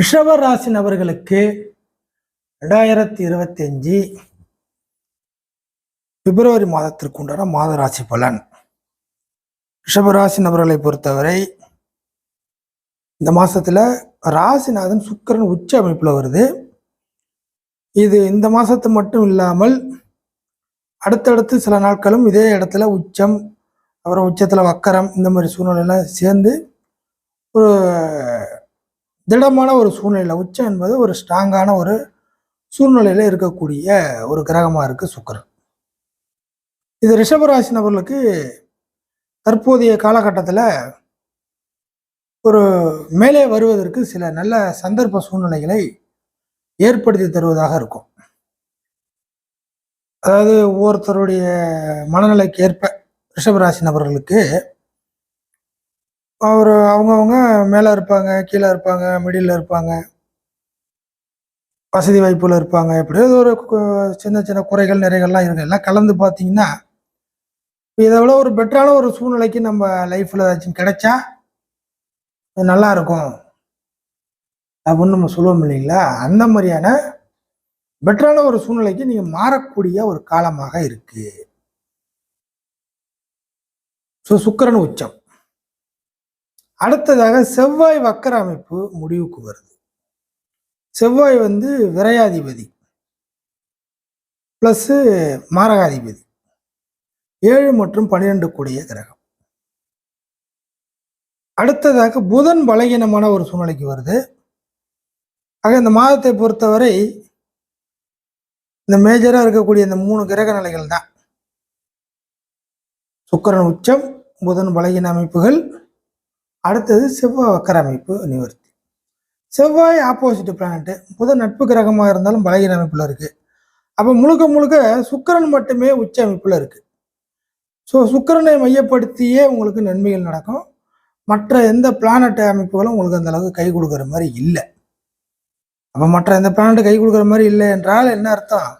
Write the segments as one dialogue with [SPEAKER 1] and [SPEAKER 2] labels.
[SPEAKER 1] ரிஷபராசி நபர்களுக்கு ரெண்டாயிரத்தி இருபத்தி அஞ்சு பிப்ரவரி மாதத்திற்கு உண்டான மாத ராசி பலன். ரிஷபராசி நபர்களை பொறுத்தவரை இந்த மாதத்தில் ராசிநாதன் சுக்கிரன் உச்ச அமைப்பில் வருது. இது இந்த மாதத்து மட்டும் இல்லாமல் அடுத்தடுத்து சில நாட்களும் இதே இடத்துல உச்சம் அப்புறம் உச்சத்தில் வக்கரம் இந்த மாதிரி சூழ்நிலையெல்லாம் சேர்ந்து ஒரு திடமான ஒரு சூழ்நிலை உச்சம் என்பது ஒரு ஸ்ட்ராங்கான ஒரு சூழ்நிலையில் இருக்கக்கூடிய ஒரு கிரகமாக இருக்குது சுக்கரன். இது ரிஷபராசி நபர்களுக்கு தற்போதைய காலகட்டத்தில் ஒரு மேலே வருவதற்கு சில நல்ல சந்தர்ப்ப சூழ்நிலைகளை ஏற்படுத்தி தருவதாக இருக்கும். அதாவது ஒவ்வொருத்தருடைய மனநிலைக்கு ஏற்ப ரிஷபராசி நபர்களுக்கு அவர் அவங்கவுங்க மேலே இருப்பாங்க கீழே இருப்பாங்க மிடில் இருப்பாங்க. வசதி வாய்ப்பில் இருப்பாங்க. எப்படியோ ஒரு சின்ன சின்ன குறைகள் நிறைகள்லாம் இருக்குது எல்லாம் கலந்து பார்த்தீங்கன்னா இதை விட ஒரு பெட்டரான ஒரு சூழ்நிலைக்கு நம்ம லைஃப்பில் ஏதாச்சும் கிடைச்சா அது நல்லா இருக்கும். அப்படின்னு நம்ம சொல்லுவோம் இல்லைங்களா? அந்த மாதிரியான பெட்டரான ஒரு சூழ்நிலைக்கு நீங்கள் மாறக்கூடிய ஒரு காலமாக இருக்கு. ஸோ சுக்கிரன் உச்சம். அடுத்ததாக செவ்வாய் வக்கர அமைப்பு முடிவுக்கு வருது. செவ்வாய் வந்து விரையாதிபதி பிளஸ் மாரகாதிபதி. ஏழு மற்றும் பன்னிரெண்டு கூடிய கிரகம். அடுத்ததாக புதன் பலகீனமான ஒரு சூழ்நிலைக்கு வருது. ஆக இந்த மாதத்தை பொறுத்தவரை இந்த மேஜராக இருக்கக்கூடிய இந்த மூணு கிரக நிலைகள் தான். சுக்கிரன் உச்சம் புதன் பலகீன அமைப்புகள் அடுத்தது செவ்வாய் வக்கர அமைப்பு நிவர்த்தி. செவ்வாய் ஆப்போசிட் பிளானட்டு புதன் நட்பு கிரகமாக இருந்தாலும் பலகீன அமைப்பில் இருக்குது அப்போ முழுக்க முழுக்க சுக்கிரன் மட்டுமே உச்ச அமைப்பில் இருக்குது ஸோ சுக்கிரனை மையப்படுத்தியே உங்களுக்கு நன்மைகள் நடக்கும். மற்ற எந்த பிளானட் அமைப்புகளும் உங்களுக்கு அந்த அளவுக்கு கை கொடுக்குற மாதிரி இல்லை. அப்போ மற்ற எந்த பிளானட் கை கொடுக்குற மாதிரி இல்லை என்றால் என்ன அர்த்தம்?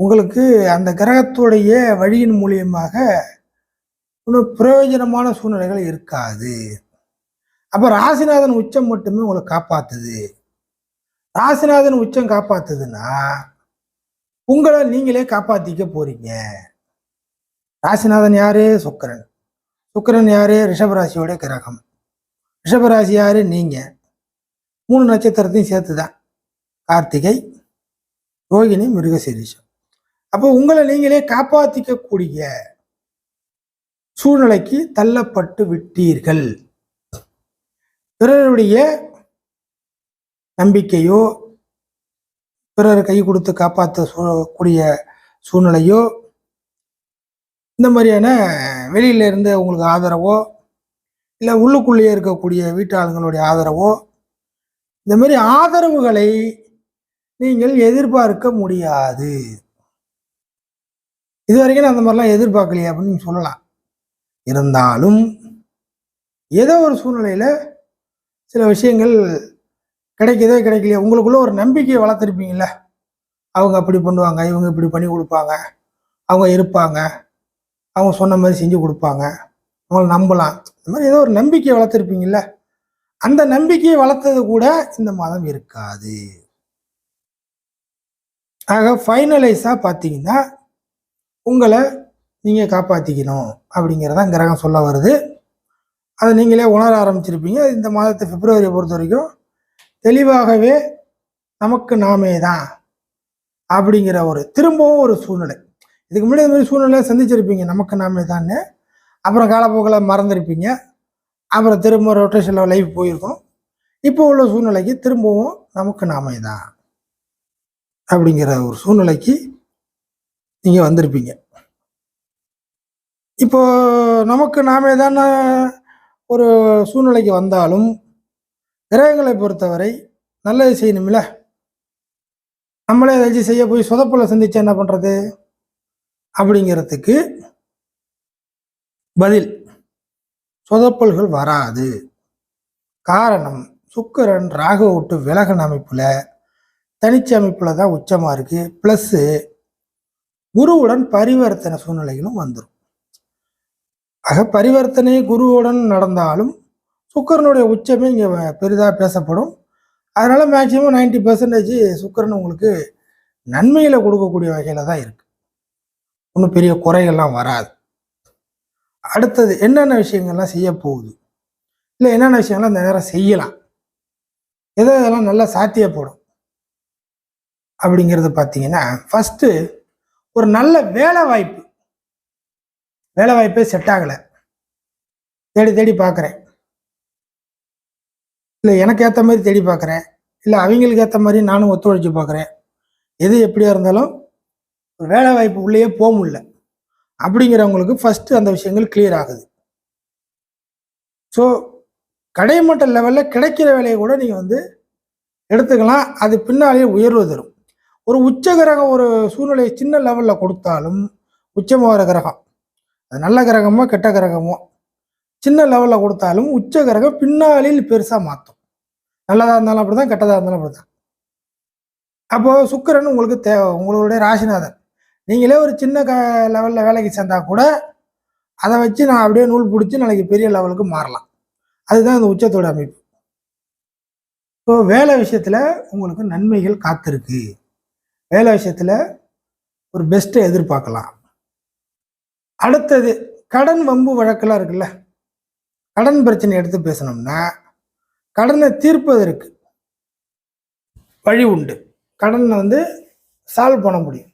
[SPEAKER 1] உங்களுக்கு அந்த கிரகத்துடைய வழியின் மூலியமாக ஒன்றும் பிரயோஜனமான சூழ்நிலைகள் இருக்காது. அப்போ ராசிநாதன் உச்சம் மட்டுமே உங்களை காப்பாத்துது. ராசிநாதன் உச்சம் காப்பாத்துதுன்னா உங்களை நீங்களே காப்பாத்திக்க போறீங்க. ராசிநாதன் யாரு? சுக்கிரன். சுக்கிரன் யாரு? ரிஷபராசியோட கிரகம். ரிஷபராசி யாரு? நீங்க. மூணு நட்சத்திரத்தையும் சேர்த்து தான் கார்த்திகை ரோகிணி மிருகசீரிஷம். அப்போ உங்களை நீங்களே காப்பாத்திக்கக்கூடிய சூழ்நிலைக்கு தள்ளப்பட்டு விட்டீர்கள். பிறருடைய நம்பிக்கையோ பிறர் கை கொடுத்து காப்பாற்ற சூழ்நிலையோ இந்த மாதிரியான வெளியில இருந்து உங்களுக்கு ஆதரவோ இல்லை உள்ளுக்குள்ளேயே இருக்கக்கூடிய வீட்டாளுங்களுடைய ஆதரவோ இந்த மாதிரி ஆதரவுகளை நீங்கள் எதிர்பார்க்க முடியாது. இது வரைக்கும் நான் அந்த மாதிரிலாம் எதிர்பார்க்கலையே அப்படின்னு சொல்லலாம். இருந்தாலும் ஏதோ ஒரு சூழ்நிலையில் சில விஷயங்கள் கிடைக்குதோ கிடைக்கலையோ உங்களுக்குள்ள ஒரு நம்பிக்கையை வளர்த்துருப்பீங்கள அவங்க அப்படி பண்ணுவாங்க இவங்க இப்படி பண்ணி கொடுப்பாங்க அவங்க இருப்பாங்க அவங்க சொன்ன மாதிரி செஞ்சு கொடுப்பாங்க அவங்கள நம்பலாம். இந்த மாதிரி ஏதோ ஒரு நம்பிக்கையை வளர்த்துருப்பீங்கள அந்த நம்பிக்கையை வளர்த்தது கூட இந்த மாதம் இருக்காது. ஆக ஃபைனலைஸாக பார்த்தீங்கன்னா உங்களை நீங்கள் காப்பாற்றிக்கணும் அப்படிங்கிறதான் கிரகம் சொல்ல வருது. அதை நீங்களே உணர ஆரம்பிச்சிருப்பீங்க. இந்த மாதத்தை பிப்ரவரியை பொறுத்த வரைக்கும் தெளிவாகவே நமக்கு நாமே தான் அப்படிங்கிற ஒரு திரும்பவும் ஒரு சூழ்நிலை. இதுக்கு முன்னாடி இந்த மாதிரி சூழ்நிலை சந்திச்சிருப்பீங்க. நமக்கு நாமே தான்னு. அப்புறம் காலப்போக்கில் மறந்துருப்பீங்க. அப்புறம் திரும்ப ரொட்டேஷனில் லைஃப் போயிருக்கும். இப்போ உள்ள சூழ்நிலைக்கு திரும்பவும் நமக்கு நாமே தான் அப்படிங்கிற ஒரு சூழ்நிலைக்கு நீங்கள் வந்திருப்பீங்க. இப்போ நமக்கு நாமே தானே ஒரு சூழ்நிலைக்கு வந்தாலும் கிரகங்களை பொறுத்தவரை நல்லது செய்யணும்ல? நம்மளே ஏதாச்சும் செய்ய போய் சொதப்பில் சந்திச்சா என்ன பண்ணுறது அப்படிங்கிறதுக்கு பதில் சொதப்பல்கள் வராது. காரணம் சுக்கரன் ராகு விட்டு விலகன் அமைப்பில் தனிச்சு அமைப்பில் தான் உச்சமாக இருக்குது ப்ளஸ்ஸு குருவுடன் பரிவர்த்தனை சூழ்நிலைகளும் வந்துடும் ஆக பரிவர்த்தனை குருவுடன் நடந்தாலும் சுக்கரனுடைய உச்சமே இங்கே பெரிதாக பேசப்படும். அதனால் மேக்சிமம் நைன்டி பர்சன்டேஜ் சுக்கரன் உங்களுக்கு நன்மையில் கொடுக்கக்கூடிய வகையில் தான் இருக்குது ஒன்றும் பெரிய குறைகள்லாம் வராது. அடுத்தது என்னென்ன விஷயங்கள்லாம் செய்ய போகுது? இல்லை என்னென்ன விஷயங்கள்லாம் இந்த நேரம் செய்யலாம்? எதை இதெல்லாம் நல்லா சாத்தியப்படும்? அப்படிங்கிறது பார்த்தீங்கன்னா ஃபஸ்ட்டு ஒரு நல்ல வேலை வாய்ப்பு. வேலை வாய்ப்பே செட் ஆகலை. தேடி தேடி பார்க்குறேன் இல்லை எனக்கு ஏற்ற மாதிரி தேடி பார்க்குறேன் இல்லை அவங்களுக்கு ஏற்ற மாதிரி நானும் ஒத்துழைச்சு பார்க்குறேன் எது எப்படியா இருந்தாலும் ஒரு வேலை வாய்ப்பு உள்ளேயே போக முடியல. அப்படிங்கிறவங்களுக்கு ஃபஸ்ட்டு அந்த விஷயங்கள் கிளியர் ஆகுது. ஸோ கடைமட்ட லெவலில் கிடைக்கிற வேலையை கூட நீங்கள் வந்து எடுத்துக்கலாம். அது பின்னாலேயே உயர்வு தரும். ஒரு உச்ச கிரகம் ஒரு சூழ்நிலையை சின்ன லெவலில் கொடுத்தாலும் உச்சமாகிற கிரகம் அது நல்ல கிரகமோ கெட்ட கிரகமோ சின்ன லெவலில் கொடுத்தாலும் உச்ச கிரகம் பின்னாளில் பெருசாக மாற்றும் நல்லதாக இருந்தாலும் அப்படி தான் கெட்டதாக இருந்தாலும் அப்படி தான் அப்போது சுக்கரன் உங்களுக்கு தேவை உங்களுடைய ராசிநாதன். நீங்களே ஒரு சின்ன க லெவலில் வேலைக்கு சேர்ந்தா கூட அதை வச்சு நான் அப்படியே நூல் பிடிச்சி நாளைக்கு பெரிய லெவலுக்கு மாறலாம். அதுதான் இந்த உச்சத்தோட அமைப்பு. ஸோ வேலை விஷயத்தில் உங்களுக்கு நன்மைகள் காத்திருக்கு. வேலை விஷயத்தில் ஒரு பெஸ்ட்டை எதிர்பார்க்கலாம். அடுத்தது கடன் வம்பு வழக்கெல்லாம் இருக்குல்ல? கடன் பிரச்சனை எடுத்து பேசணும்னா கடனை தீர்ப்பதற்கு வழி உண்டு. கடனை வந்து சால்வ் பண்ண முடியும்.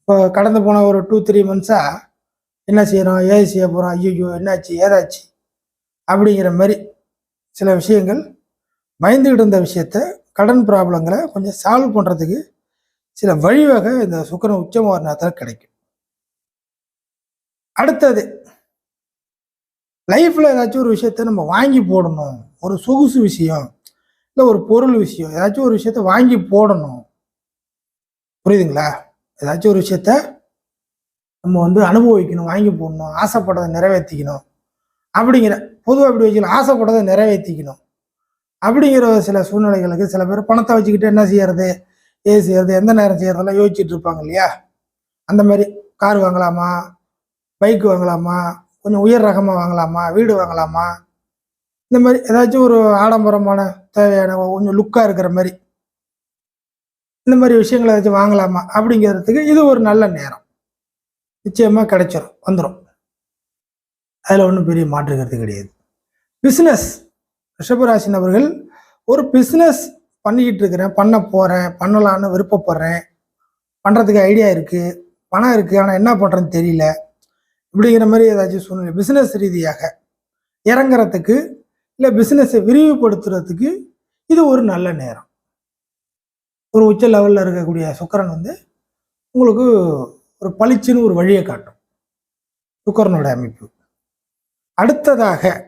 [SPEAKER 1] இப்போ கடந்து போன ஒரு டூ த்ரீ மந்த்ஸாக என்ன செய்கிறோம் ஏது செய்ய போகிறோம் ஐயோ என்னாச்சு? ஏதாச்சு? அப்படிங்கிற மாதிரி சில விஷயங்கள் பயந்துகிட்டு இருந்த விஷயத்த கடன் ப்ராப்ளங்களை கொஞ்சம் சால்வ் பண்ணுறதுக்கு சில வழிவகை இந்த சுக்கரன் உச்சமாக நேரத்தில் கிடைக்கும். அடுத்தது லைஃப்பில் ஏதாச்சும் ஒரு விஷயத்த நம்ம வாங்கி போடணும். ஒரு சொகுசு விஷயம் இல்லை ஒரு பொருள் விஷயம் ஏதாச்சும் ஒரு விஷயத்த வாங்கி போடணும். புரியுதுங்களா? ஏதாச்சும் ஒரு விஷயத்த நம்ம வந்து அனுபவிக்கணும் வாங்கி போடணும் ஆசைப்பட்டதை நிறைவேற்றிக்கணும். அப்படிங்கிற பொதுவாக அப்படி வச்சுக்கலாம் ஆசைப்பட்டதை நிறைவேற்றிக்கணும். அப்படிங்கிற சில சூழ்நிலைகளுக்கு சில பேர் பணத்தை வச்சுக்கிட்டு என்ன செய்யறது? ஏது செய்யறது? எந்த நேரம் செய்யறதெல்லாம் யோசிச்சுட்டு இருப்பாங்க இல்லையா? அந்த மாதிரி கார் வாங்கலாமா? பைக் வாங்கலாமா? கொஞ்சம் உயர் ரகமாக வாங்கலாமா? வீடு வாங்கலாமா? இந்த மாதிரி ஏதாச்சும் ஒரு ஆடம்பரமான தேவையான கொஞ்சம் லுக்காக இருக்கிற மாதிரி. இந்த மாதிரி விஷயங்களை ஏதாச்சும் வாங்கலாமா? அப்படிங்கிறதுக்கு இது ஒரு நல்ல நேரம். நிச்சயமாக கிடைச்சிரும் வந்துடும் அதில் ஒன்றும் பெரிய மாற்றுக்கிறது கிடையாது. பிஸ்னஸ் ரிஷபராசி நபர்கள் ஒரு பிஸ்னஸ் பண்ணிக்கிட்டு இருக்கிறேன் பண்ண போகிறேன் பண்ணலான்னு விருப்பப்படுறேன். பண்ணுறதுக்கு ஐடியா இருக்குது பணம் இருக்குது ஆனால் என்ன பண்ணுறேன்னு தெரியல. இப்படிங்கிற மாதிரி ஏதாச்சும் சூழ்நிலை. பிஸ்னஸ் ரீதியாக இறங்குறதுக்கு இல்லை பிஸ்னஸை விரிவுபடுத்துறதுக்கு இது ஒரு நல்ல நேரம். ஒரு உச்ச லெவலில் இருக்கக்கூடிய சுக்கரன் வந்து உங்களுக்கு ஒரு பளிச்சுன்னு ஒரு வழியை காட்டும். சுக்கரனோட அமைப்பு. அடுத்ததாக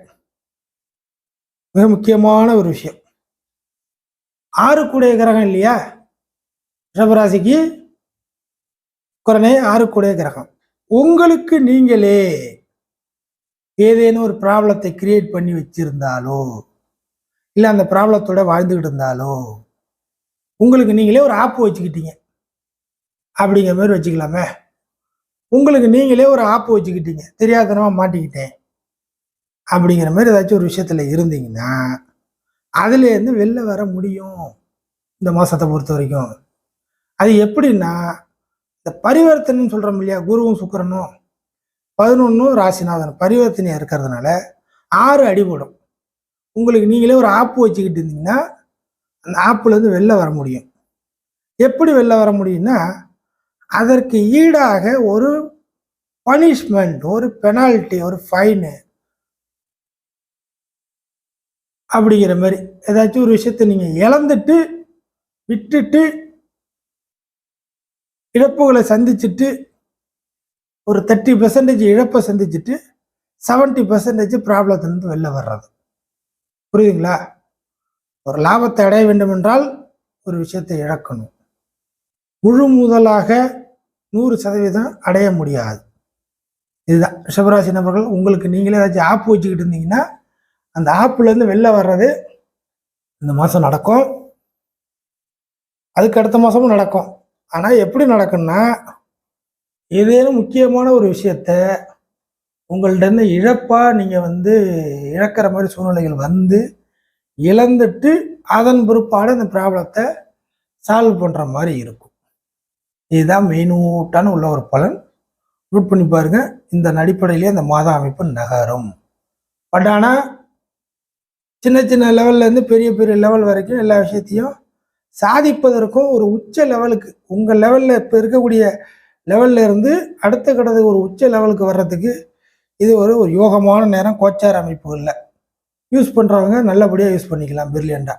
[SPEAKER 1] மிக முக்கியமான ஒரு விஷயம். ஆறுக்குடைய கிரகம் இல்லையா? ரிஷபராசிக்கு குரனே ஆறுக்குடைய கிரகம். உங்களுக்கு நீங்களே ஏதேனும் ஒரு ப்ராப்ளத்தை கிரியேட் பண்ணி வச்சிருந்தாலோ இல்லை அந்த ப்ராப்ளத்தோட வாழ்ந்துக்கிட்டு இருந்தாலோ உங்களுக்கு நீங்களே ஒரு ஆப் வச்சுக்கிட்டீங்க. அப்படிங்கிற மாதிரி வச்சுக்கலாமே. உங்களுக்கு நீங்களே ஒரு ஆப் வச்சுக்கிட்டீங்க. தெரியாதனமாக மாட்டிக்கிட்டேன். அப்படிங்கிற மாதிரி ஏதாச்சும் ஒரு விஷயத்தில் இருந்தீங்கன்னா அதுலேருந்து வெளில வர முடியும். இந்த மாதத்தை பொறுத்த வரைக்கும். அது எப்படின்னா இந்த பரிவர்த்தனைன்னு சொல்கிறோம் இல்லையா? குருவும் சுக்கிரனும். பதினொன்றும் ராசிநாதன். பரிவர்த்தனையாக இருக்கிறதுனால ஆறு அடிபடும் உங்களுக்கு நீங்களே ஒரு ஆப்பு வச்சுக்கிட்டு இருந்தீங்கன்னா அந்த ஆப்புலேருந்து வெளில வர முடியும். எப்படி வெளில வர முடியும்னா அதற்கு ஈடாக ஒரு பனிஷ்மெண்ட் ஒரு பெனால்ட்டி ஒரு ஃபைனு அப்படிங்கிற மாதிரி. ஏதாச்சும் ஒரு விஷயத்தை நீங்கள் இழந்துட்டு விட்டுட்டு இழப்புகளை சந்திச்சுட்டு ஒரு தேர்ட்டி பெர்சன்டேஜ் இழப்பை சந்திச்சுட்டு செவன்ட்டி பெர்சன்டேஜ் ப்ராப்ளத்துலேருந்து வெளில வர்றது. புரியுதுங்களா? ஒரு லாபத்தை அடைய வேண்டும் என்றால் ஒரு விஷயத்தை இழக்கணும். முழு முதலாக நூறு சதவீதம் அடைய முடியாது. இதுதான். ரிஷபராசி நபர்கள் உங்களுக்கு நீங்களே ஏதாச்சும் ஆப் வச்சுக்கிட்டு இருந்தீங்கன்னா அந்த ஆப்புலேருந்து வெளில வர்றது இந்த மாதம் நடக்கும். அதுக்கு அடுத்த மாதமும் நடக்கும். ஆனால் எப்படி நடக்கும்னா ஏதேனும் முக்கியமான ஒரு விஷயத்த உங்கள்ட்ட இழப்பாக நீங்கள் வந்து இழக்கிற மாதிரி சூழ்நிலைகள் வந்து இழந்துட்டு அதன் பிற்பாடு அந்த ப்ராப்ளத்தை சால்வ் பண்ணுற மாதிரி இருக்கும். இதுதான் மெயினூட்டான உள்ள ஒரு பலன். நோட் பண்ணி பாருங்கள் இந்த அடிப்படையிலே அந்த மாத அமைப்பு நகரும். பட் ஆனால் சின்ன சின்ன லெவல்லேருந்து பெரிய பெரிய லெவல் வரைக்கும் எல்லா விஷயத்தையும் சாதிப்பதற்கும் ஒரு உச்ச லெவலுக்கு உங்கள் லெவலில் இப்போ இருக்கக்கூடிய லெவலில் இருந்து அடுத்த கட்டத்துக்கு ஒரு உச்ச லெவலுக்கு வர்றதுக்கு இது ஒரு ஒரு யோகமான நேரம் கோச்சார் அமைப்புகளில். யூஸ் பண்ணுறவங்க நல்லபடியாக யூஸ் பண்ணிக்கலாம் பிரில்லியண்டாக